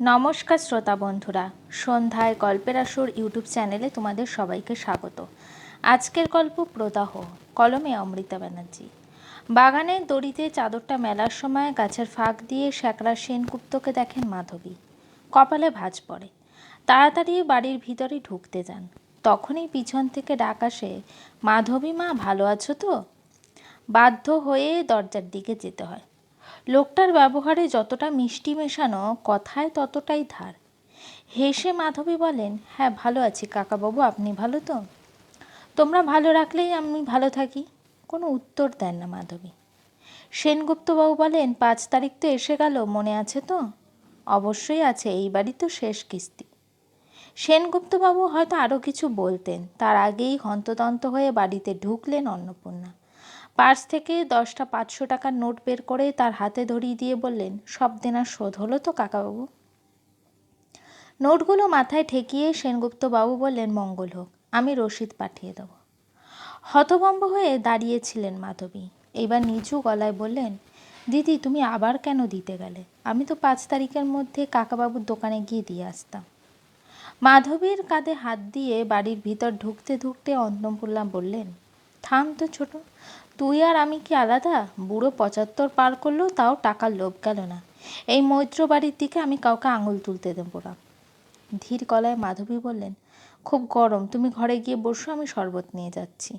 নমস্কার শ্রোতা বন্ধুরা, সন্ধ্যায় গল্পের আসর ইউটিউব চ্যানেলে তোমাদের সবাইকে স্বাগত। আজকের গল্প প্রদাহ, কলমে অমৃতা ব্যানার্জি। বাগানের দড়িতে চাদরটা মেলার সময় গাছের ফাঁক দিয়ে শ্যাকরা সেনগুপ্তকে দেখেন মাধবী। কপালে ভাঁজ পড়ে। তাড়াতাড়ি বাড়ির ভিতরে ঢুকতে যান। তখনই পিছন থেকে ডাক আসে, মাধবী মা, ভালো আছো তো? বাধ্য হয়ে দরজার দিকে যেতে হয়। লোকটার ব্যবহারে যতটা মিষ্টি মেশানো, কথায় ততটাই ধার। হেসে মাধবী বলেন হ্যাঁ ভালো আছি কাকাবাবু, আপনি ভালো তো? তোমরা ভালো রাখলেই আমি ভালো থাকি। কোনো উত্তর দেন না মাধবী। সেনগুপ্তবাবু বলেন, পাঁচ তারিখ তো এসে গেল, মনে আছে তো? অবশ্যই আছে, এই বাড়ি তো শেষ কিস্তি। সেনগুপ্তবাবু হয়তো আরও কিছু বলতেন, তার আগেই হন্তদন্ত হয়ে বাড়িতে ঢুকলেন অন্নপূর্ণা। পার্স থেকে দশটা পাঁচশো টাকার নোট বের করে তার হাতে ধরিয়ে দিয়ে বললেন, সব দেনার শোধ হলো তো কাকাবাবু। নোটগুলো মাথায় ঠেকিয়ে সেনগুপ্ত বাবু বললেন, মঙ্গল হোক, আমি রসিদ পাঠিয়ে দেব। হতভম্ব হয়ে দাঁড়িয়েছিলেন মাধবী। এবার নিচু গলায় বললেন, দিদি, তুমি আবার কেন দিতে গেলে? আমি তো পাঁচ তারিখের মধ্যে কাকাবাবুর দোকানে গিয়ে দিয়ে আসতাম। মাধবীর কাঁধে হাত দিয়ে বাড়ির ভিতর ঢুকতে ঢুকতে অন্নপূর্ণা বললেন, থাম তো ছোট তুই আর আমি কি আলাদা? বুড়ো পঁচাত্তর পার করলেও তাও টাকার লোভ গেল না। এই মৈত্র বাড়ির দিকে আমি কাউকে আঙুল তুলতে দেবো না। ধীর গলায় মাধবী বললেন, খুব গরম, তুমি ঘরে গিয়ে বসো, আমি শরবত নিয়ে যাচ্ছি।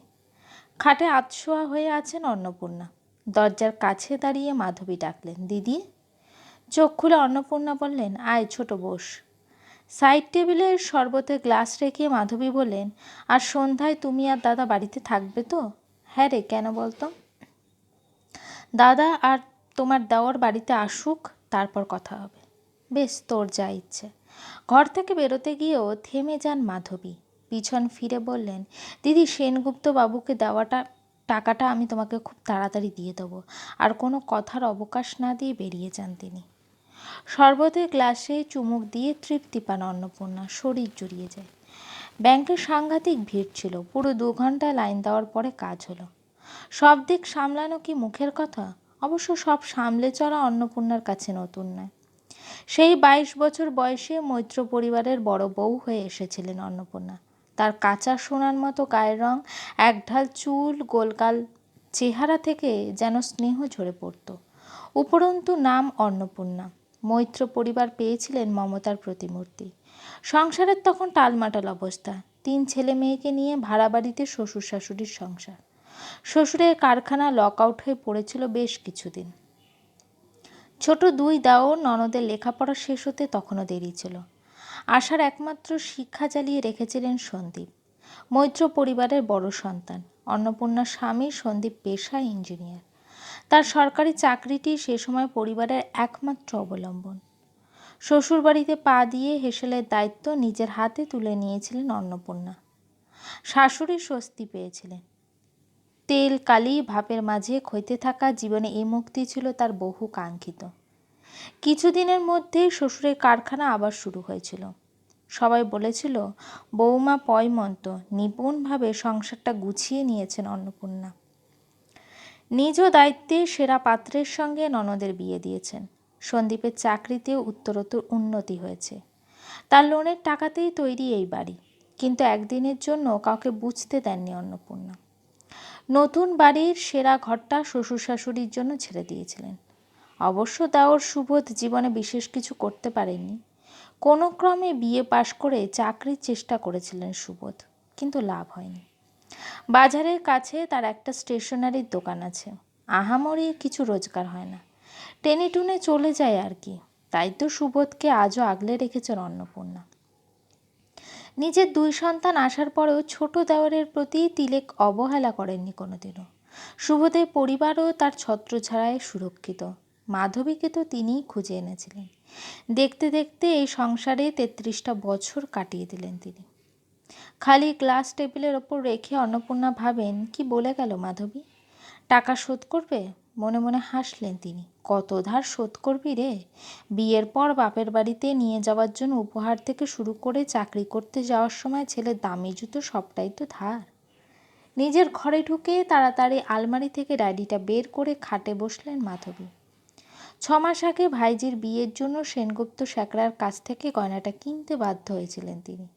খাটে আতশোয়া হয়ে আছেন অন্নপূর্ণা। দরজার কাছে দাঁড়িয়ে মাধবী ডাকলেন, দিদি? চোখ খুলে অন্নপূর্ণা বললেন, আয়, ছোট বস। সাইড টেবিলে শরবতে গ্লাস রেখে মাধবী বললেন, আর সন্ধ্যায় তুমি আর দাদা বাড়িতে থাকবে তো? হ্যাঁ রে, কেন বলতো? দাদা আর তোমার দেওয়ার বাড়িতে আসুক, তারপর কথা হবে। বেশ, তোর যা ইচ্ছে। ঘর থেকে বেরোতে গিয়েও থেমে যান মাধবী। পিছন ফিরে বললেন, দিদি সেনগুপ্ত বাবুকে দেওয়াটা, টাকাটা আমি তোমাকে খুব তাড়াতাড়ি দিয়ে দেবো। আর কোনো কথার অবকাশ না দিয়ে বেরিয়ে যান তিনি। শরবতের গ্লাসে চুমুক দিয়ে তৃপ্তি পান অন্নপূর্ণা। শরীর জুড়িয়ে যায়। ব্যাংকে সাংঘাতিক ভিড় ছিল। পুরো দু ঘণ্টা লাইন দেওয়ার পরে কাজ হলো। সব দিক সামলানো কি মুখের কথা? অবশ্য সব সামলে চলা অন্নপূর্ণার কাছে নতুন নয়। সেই বাইশ বছর বয়সে মৈত্র পরিবারের বড় বউ হয়ে এসেছিলেন অন্নপূর্ণা। তার কাঁচা সোনার মতো গায়ের রং, একঢাল চুল গোলকাল চেহারা থেকে যেন স্নেহ ঝরে পড়ত। উপরন্তু নাম অন্নপূর্ণা। মৈত্র পরিবার পেয়েছিলেন মমতার প্রতিমূর্তি। সংসারের তখন টালমাটাল অবস্থা। তিন ছেলে মেয়েকে নিয়ে ভাড়া বাড়িতে শ্বশুর শাশুড়ির সংসার। শ্বশুরের কারখানা লক আউট হয়ে পড়েছিল বেশ কিছুদিন। ছোট দুই দাও ননদের লেখাপড়া শেষ হতে তখনও দেরি ছিল। আশার একমাত্র শিক্ষা চালিয়ে রেখেছিলেন সন্দীপ। মৈত্র পরিবারের বড় সন্তান। অন্নপূর্ণা স্বামী, সন্দীপ পেশা ইঞ্জিনিয়ার। তার সরকারি চাকরিটি সে সময় পরিবারের একমাত্র অবলম্বন। শ্বশুরবাড়িতে পা দিয়ে হেসেলের দায়িত্ব নিজের হাতে তুলে নিয়েছিলেন অন্নপূর্ণা। শাশুড়ি স্বস্তি পেয়েছিলেন। তেল, কালি, ভাপের মাঝে ক্ষইতে থাকা জীবনে এই মুক্তি ছিল তার বহু কাঙ্ক্ষিত। কিছুদিনের মধ্যেই শ্বশুরের কারখানা আবার শুরু হয়েছিল। সবাই বলেছিল বৌমা পয়মন্ত, নিপুণভাবে সংসারটা গুছিয়ে নিয়েছেন অন্নপূর্ণা। নিজ দায়িত্বে সেরা পাত্রের সঙ্গে ননদের বিয়ে দিয়েছেন। সন্দীপের চাকরিতেও উত্তরোত্তর উন্নতি হয়েছে। তার লোনের টাকাতেই তৈরি এই বাড়ি, কিন্তু একদিনের জন্য কাউকে বুঝতে দেননি অন্নপূর্ণা। নতুন বাড়ির সেরা ঘরটা শ্বশুর শাশুড়ির জন্য ছেড়ে দিয়েছিলেন। অবশ্য দেওর সুবোধ জীবনে বিশেষ কিছু করতে পারেননি। কোনো ক্রমে বিয়ে পাশ করে চাকরির চেষ্টা করেছিলেন সুবোধ, কিন্তু লাভ হয়নি। বাজারের কাছে তার একটা স্টেশনারির দোকান আছে। আহামরি কিছু রোজগার হয় না। টেনে টুনে চলে যায় আর কি। তাই তো সুবোধকে আজও আগলে রেখেছেন অন্নপূর্ণা। নিজের দুই সন্তান আসার পরেও ছোট দেওয়ারের প্রতি তিলেক অবহেলা করেননি কোনোদিনও। সুবোধের পরিবারও তার ছত্রছাড়ায় সুরক্ষিত। মাধবীকে তো তিনিই খুঁজে এনেছিলেন। দেখতে দেখতে এই সংসারে তেত্রিশটা বছর কাটিয়ে দিলেন তিনি। খালি গ্লাস টেবিলের ওপর রেখে অন্নপূর্ণা ভাবেন, কি বলে গেল মাধবী? টাকা শোধ করবে? মনে মনে হাসলেন তিনি। কত ধার শোধ করবি রে? বিয়ের পর বাপের বাড়িতে নিয়ে যাওয়ার জন্য উপহার থেকে শুরু করে চাকরি করতে যাওয়ার সময় ছেলের দামি জুতো সবটাই তো ধার। নিজের ঘরে ঢুকে তাড়াতাড়ি আলমারি থেকে ডায়েরিটা বের করে খাটে বসলেন মাধবী। ছ মাস আগে ভাইজির বিয়ের জন্য সেনগুপ্ত স্যাকরার কাছ থেকে গয়নাটা কিনতে বাধ্য হয়েছিলেন তিনি।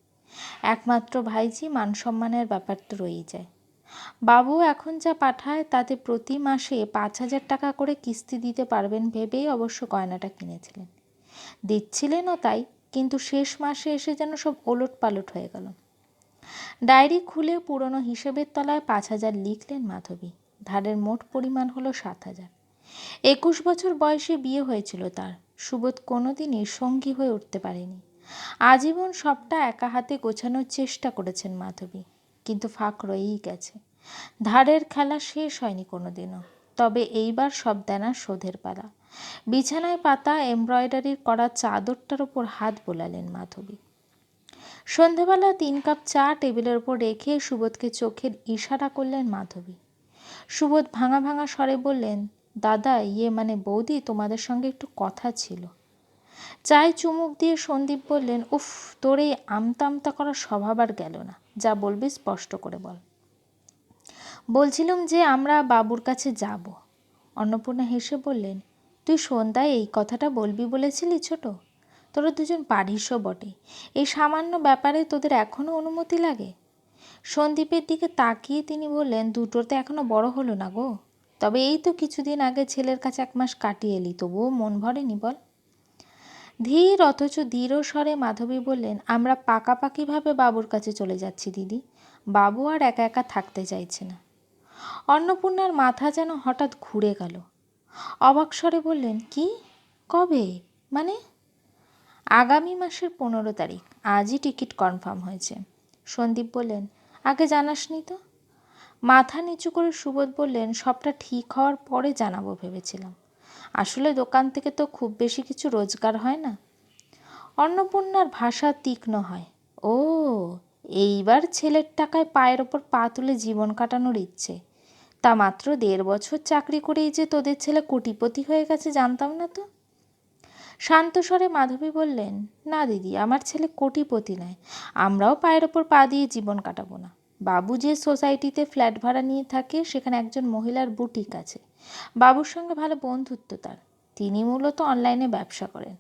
একমাত্র ভাইজি মান সম্মানের ব্যাপার তো রয়েই যায়। বাবু এখন যা পাঠায় তাতে প্রতি মাসে পাঁচ হাজার টাকা করে কিস্তি দিতে পারবেন ভেবেই অবশ্য গয়নাটা কিনেছিলেন। দিচ্ছিলেনও তাই, কিন্তু শেষ মাসে এসে যেন সব ওলট পালট হয়ে গেল। ডায়েরি খুলে পুরনো হিসেবের তলায় পাঁচ হাজার লিখলেন মাধবী। ধারের মোট পরিমাণ হলো সাত হাজার। একুশ বছর বয়সে বিয়ে হয়েছিল তার। সুবোধ কোনোদিনই সঙ্গী হয়ে উঠতে পারেনি। আজীবন সবটা একা হাতে গোছানোর চেষ্টা করেছেন মাধবী। কিন্তু ফাঁক রয়েই গেছে। ধারের খেলা শেষ হয়নি কোনোদিনও, তবে এইবার সব দেনা শোধের পালা। বিছানায় পাতা, এমব্রয়ডারির করা চাদরটার ওপর হাত বোলালেন মাধবী। সন্ধেবেলা তিন কাপ চা টেবিলের ওপর রেখে সুবোধকে চোখের ইশারা করলেন মাধবী। সুবোধ ভাঙা ভাঙা স্বরে বললেন, দাদা ইয়ে মানে বৌদি, তোমাদের সঙ্গে একটু কথা ছিল। চায় চুমুক দিয়ে সন্দীপ বললেন, উফ, তোর এই আমতা আমতা স্বভাব আর গেল না। যা বলবি স্পষ্ট করে বল। বলছিলাম যে আমরা বাবুর কাছে যাব। অন্নপূর্ণা হেসে বললেন, তুই সন্ধ্যায় এই কথাটা বলবি বলেছিলি ছোট? তোরা দুজন পারিসও বটে। এই সামান্য ব্যাপারে তোদের এখনও অনুমতি লাগে? সন্দীপের দিকে তাকিয়ে তিনি বললেন দুটোতে এখনও বড় হলো না গো। তবে এই তো কিছুদিন আগে ছেলের কাছে এক মাস কাটিয়ে এলি, তবুও মন ভরেনি বল? ধীর অথচ দৃঢ় স্বরে মাধবী বললেন, আমরা পাকাপাকিভাবে বাবুর কাছে চলে যাচ্ছি, দিদি। বাবু আর একা একা থাকতে চাইছে না। অন্নপূর্ণার মাথা যেন হঠাৎ ঘুরে গেল। অবাক স্বরে বললেন, কি? কবে? মানে? আগামী মাসের পনেরো তারিখ। আজই টিকিট কনফার্ম হয়েছে। সন্দীপ বললেন, আগে জানাসনি তো? মাথা নিচু করে সুবোধ বললেন, সবটা ঠিক হওয়ার পরে জানাব ভেবেছিলাম। আসলে দোকান থেকে তো খুব বেশি কিছু রোজগার হয় না। অন্নপূর্ণার ভাষা তীক্ষ্ণ হয়। ও, এইবার ছেলের টাকায় পায়ের ওপর পা তুলে জীবন কাটানোর ইচ্ছে। তা মাত্র দেড় বছর চাকরি করেই যে তোদের ছেলে কোটিপতি হয়ে গেছে জানতাম না তো। শান্ত স্বরে মাধবী বললেন, না দিদি, আমার ছেলে কোটিপতি নয়। আমরাও পায়ের ওপর পা দিয়ে জীবন কাটাবো না। বাবু যে সোসাইটিতে ফ্ল্যাট ভাড়া নিয়ে থাকে, সেখানে একজন মহিলার বুটিক আছে। বাবুর সঙ্গে ভালো বন্ধুত্ব তার। তিনি মূলত অনলাইনে ব্যবসা করেন।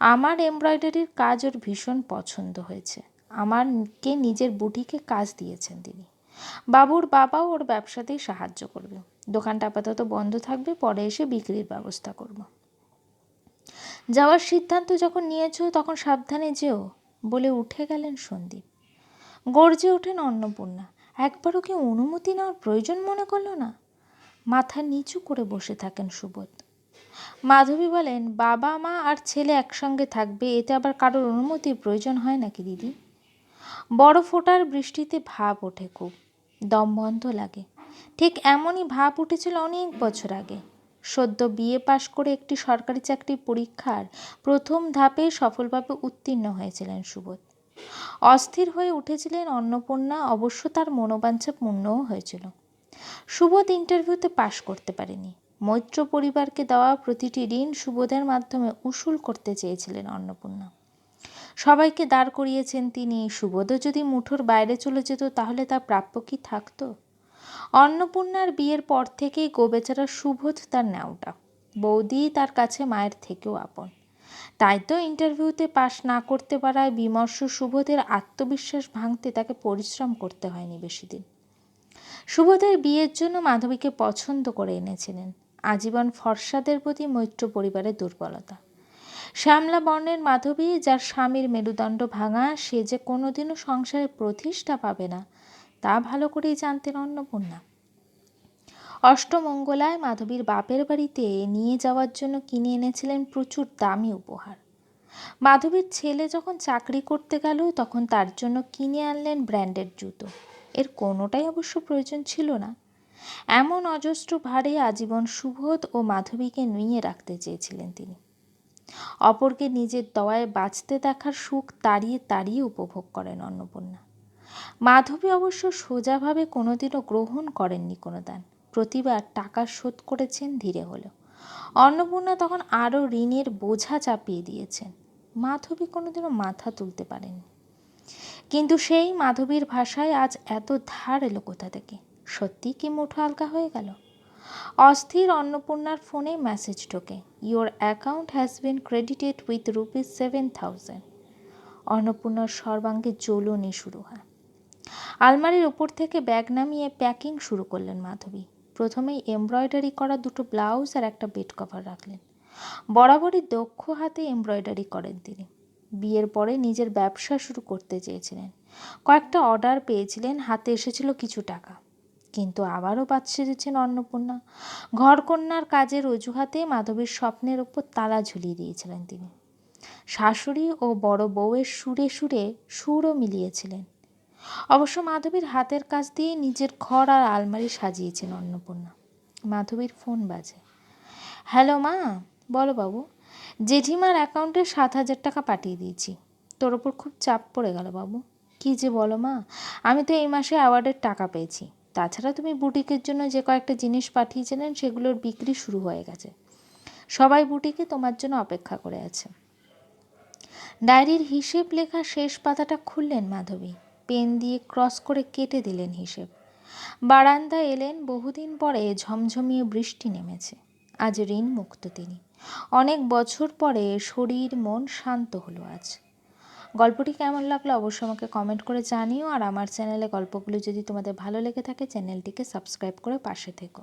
আমার এমব্রয়ডারির কাজ ওর ভীষণ পছন্দ হয়েছে। আমারকে নিজের বুটিকে কাজ দিয়েছেন তিনি। বাবুর বাবাও ওর ব্যবসাতেই সাহায্য করবে। দোকানটা আপাতত বন্ধ থাকবে, পরে এসে বিক্রির ব্যবস্থা করব। যাওয়ার সিদ্ধান্ত যখন নিয়েছো, তখন সাবধানে যেও, বলে উঠে গেলেন সন্দীপ। গর্জে ওঠেন অন্নপূর্ণা। একবারও কি অনুমতি নেওয়ার প্রয়োজন মনে করল না? মাথা নিচু করে বসে থাকেন সুবোধ। মাধবী বলেন, বাবা, মা আর ছেলে একসঙ্গে থাকবে, এতে আবার কারোর অনুমতির প্রয়োজন হয় নাকি দিদি? বড় ফোটার বৃষ্টিতে ভাব ওঠে খুব, দম বন্ধ লাগে। ঠিক এমনই ভাব উঠেছিল অনেক বছর আগে। সদ্য বিয়ে পাশ করে একটি সরকারি চাকরির পরীক্ষার প্রথম ধাপে সফলভাবে উত্তীর্ণ হয়েছিলেন সুবোধ। অস্থির হয়ে উঠেছিলেন অন্নপূর্ণা, অবশ্য তার মনোবাঞ্ছা পূর্ণও হয়েছিল। সুবোধ ইন্টারভিউতে পাশ করতে পারেনি। মৈত্র পরিবারকে দেওয়া প্রতিটি ঋণ সুবোধের মাধ্যমে উসুল করতে চেয়েছিলেন অন্নপূর্ণা। সবাইকে দাঁড় করিয়েছেন তিনি, সুবোধও যদি মুঠোর বাইরে চলে যেত তাহলে তার প্রাপ্য কি থাকতো? অন্নপূর্ণার বিয়ের পর থেকেই গোবেচারা সুবোধ তার নেওটা বৌদি তার কাছে মায়ের থেকেও আপন। তাই তো ইন্টারভিউতে পাশ না করতে পারায় বিমর্ষ সুবোধের আত্মবিশ্বাস ভাঙতে তাকে পরিশ্রম করতে হয়নি বেশি দিন সুবোধের বিয়ের জন্য মাধবীকে পছন্দ করে এনেছিলেন, আজীবন ফর্সাদের প্রতি মৈত্র পরিবারের দুর্বলতা। শ্যামলা বর্ণের মাধবী, যার স্বামীর মেরুদণ্ড ভাঙা, সে যে কোনোদিনও সংসারে প্রতিষ্ঠা পাবে না, তা ভালো করেই জানতেন অন্নপূর্ণা। অষ্টমঙ্গলায় মাধবীর বাপের বাড়িতে নিয়ে যাওয়ার জন্য কিনে এনেছিলেন প্রচুর দামি উপহার। মাধবীর ছেলে যখন চাকরি করতে গেল, তখন তার জন্য কিনে আনলেন ব্র্যান্ডের জুতো। এর কোনোটাই অবশ্য প্রয়োজন ছিল না। এমন অজস্র ভারে আজীবন সুবোধ ও মাধবীকে নুইয়ে রাখতে চেয়েছিলেন তিনি। অপরকে নিজের দওয়ায় বাঁচতে দেখার সুখ তাড়িয়ে তাড়িয়ে উপভোগ করেন অন্নপূর্ণা। মাধবী অবশ্য সোজাভাবে কোনোদিনও গ্রহণ করেননি কোনো দান প্রতিবার টাকা শোধ করেছেন ধীরে হলেও। অন্নপূর্ণা তখন আরও ঋণের বোঝা চাপিয়ে দিয়েছেন। মাধবী কোনোদিনও মাথা তুলতে পারেনি কিন্তু সেই মাধবীর ভাষায় আজ এত ধার এলো কোথা থেকে? সত্যি কি মুঠো হালকা হয়ে গেল? অস্থির অন্নপূর্ণার ফোনে মেসেজ ঢোকে your account has been credited with rupees seven thousand অন্নপূর্ণার সর্বাঙ্গে জ্বলনি শুরু হয়। আলমারির ওপর থেকে ব্যাগ নামিয়ে প্যাকিং শুরু করলেন মাধবী। প্রথমেই এমব্রয়ডারি করা দুটো ব্লাউজ আর একটা বেড কভার রাখলেন। বরাবরই দক্ষ হাতে এমব্রয়ডারি করেন তিনি। বিয়ের পরে নিজের ব্যবসা শুরু করতে চেয়েছিলেন। কয়েকটা অর্ডার পেয়েছিলেন, হাতে এসেছিল কিছু টাকা। কিন্তু আবারও বাদ সেজেছেন অন্নপূর্ণা। ঘরকন্যার কাজের অজুহাতে মাধবীর স্বপ্নের ওপর তালা ঝুলিয়ে দিয়েছিলেন তিনি। শাশুড়ি ও বড় বউয়ের সুরে সুরে সুরও মিলিয়েছিলেন। অবশ্য মাধবীর হাতের কাজ দিয়ে নিজের ঘর আর আলমারি সাজিয়েছেন অন্নপূর্ণা। মাধবীর ফোন বাজে। হ্যালো মা, বলো বাবু জেঠিমার অ্যাকাউন্টে সাত হাজার টাকা পাঠিয়ে দিয়েছি। তোর ওপর খুব চাপ পড়ে গেল বাবু। কী যে বলো মা, আমি তো এই মাসে অ্যাওয়ার্ডের টাকা পেয়েছি। তাছাড়া তুমি বুটিকের জন্য যে কয়েকটা জিনিস পাঠিয়েছিলেন, সেগুলোর বিক্রি শুরু হয়ে গেছে। সবাই বুটিকে তোমার জন্য অপেক্ষা করে আছে। ডায়েরির হিসেব লেখা শেষ পাতাটা খুললেন মাধবী। পেন দিয়ে ক্রস করে কেটে দিলেন হিসেব। বারান্দায় এলেন, বহুদিন পরে ঝমঝমিয়ে বৃষ্টি নেমেছে। আজ ঋণ মুক্ত তিনি। অনেক বছর পরে শরীর, মন শান্ত হলো আজ। গল্পটি কেমন লাগল অবশ্যই আমাকে কমেন্ট করে জানিও, আর আমার চ্যানেলে গল্পগুলো যদি তোমাদের ভালো লেগে থাকে চ্যানেলটিকে সাবস্ক্রাইব করে পাশে থেকো।